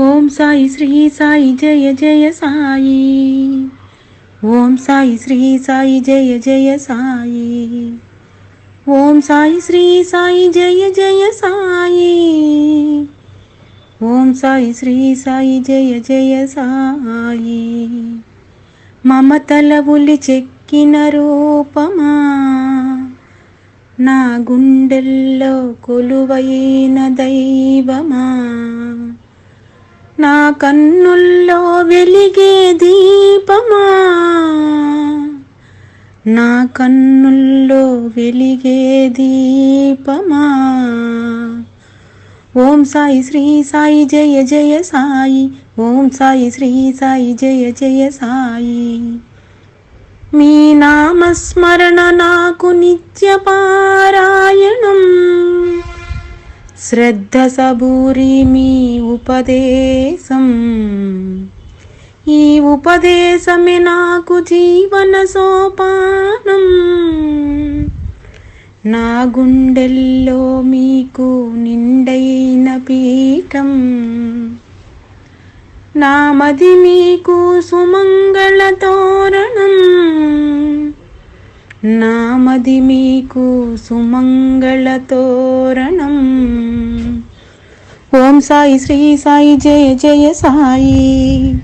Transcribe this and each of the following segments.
ఓం సాయి శ్రీ సాయి జయ జయ సాయి. ఓం సాయి శ్రీ సాయి జయ జయ సాయి. ఓం సాయి శ్రీ సాయి జయ జయ సాయి. ఓం సాయి శ్రీ సాయి జయ జయ సాయి. మమతల ఉలి చెక్కిన రూపమా. నా గుండెల్లో కొలువైన దైవమా. నా కన్నుల్లో వెలిగే దీపమా? నా కన్నుల్లో వెలిగే దీపమా? ఓం సాయి శ్రీ సాయి జయ జయ సాయి ఓం సాయి శ్రీ సాయి జయ జయ సాయి. మీ నామస్మరణ నాకు నిత్య శ్రద్ధ సబూరి మీ ఉపదేశం. ఈ ఉపదేశమే నాకు జీవన సోపానం. నా గుండెల్లో మీకు నిండైన పీఠం. నా మది మీకు సుమంగళ తోరణం. నామది మీకు సుమంగళ తోరణం. ఓం సాయి శ్రీ సాయి జయ జయ సాయి.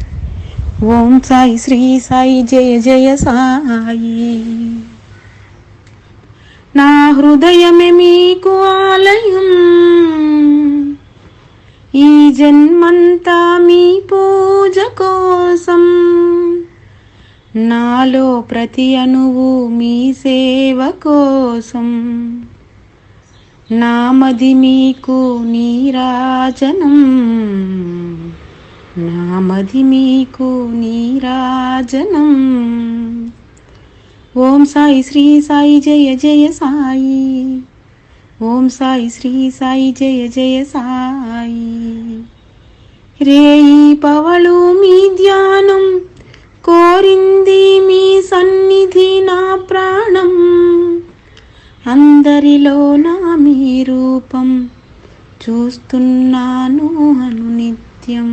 ఓం సాయి శ్రీ సాయి జయ జయ సాయి. నా హృదయమే మీకు ఆలయం. ఈ జన్మంతా మీ పూజ కోసం. నాలో ప్రతి అణువు మీ సేవ కోసం. నామది మీకు నీరాజనం. నామది మీకు నీరాజనం. ఓం సాయి శ్రీ సాయి జయ జయ సాయి. ఓం సాయి శ్రీ సాయి జయ జయ సాయి. రేయి పవళు మీ ధ్యానం కోరింది మీ సన్నిధి నా ప్రాణం. అందరిలో నా మీ రూపం చూస్తున్నాను అను నిత్యం.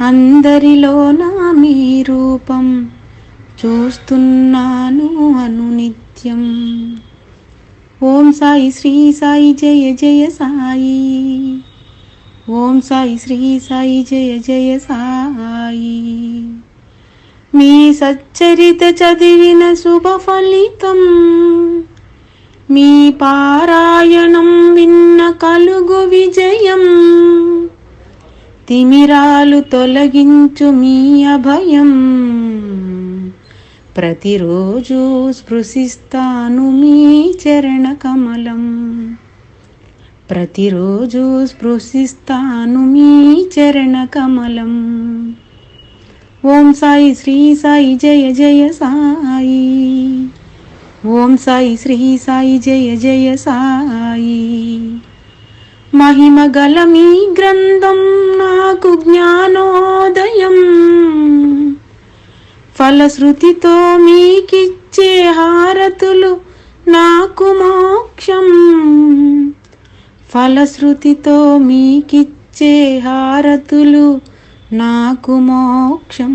అందరిలో నా మీ రూపం చూస్తున్నాను అను నిత్యం. ఓం సాయి శ్రీ సాయి జయ జయ సాయి. ఓం సాయి శ్రీ సాయి జయ జయ సాయి. మీ సచ్చరిత చదివిన శుభ ఫలితం. మీ పారాయణం విన్న కలుగు విజయం. తిమిరాలు తొలగించు మీ అభయం. ప్రతిరోజు స్పృశిస్తాను మీ చరణ కమలం. ప్రతిరోజు స్పృశిస్తాను మీ చరణ కమలం. ఓం సాయి శ్రీ సాయి జయ జయ సాయి. ఓం సాయి శ్రీ సాయి జయ జయ సాయి. మహిమ గల మీ గ్రంథం నాకు జ్ఞానోదయం. ఫలశ్రుతితో మీకిచ్చే హారతులు నాకు మోక్షం. ఫలశ్రుతితో మీకిచ్చే హారతులు నాకు మోక్షం.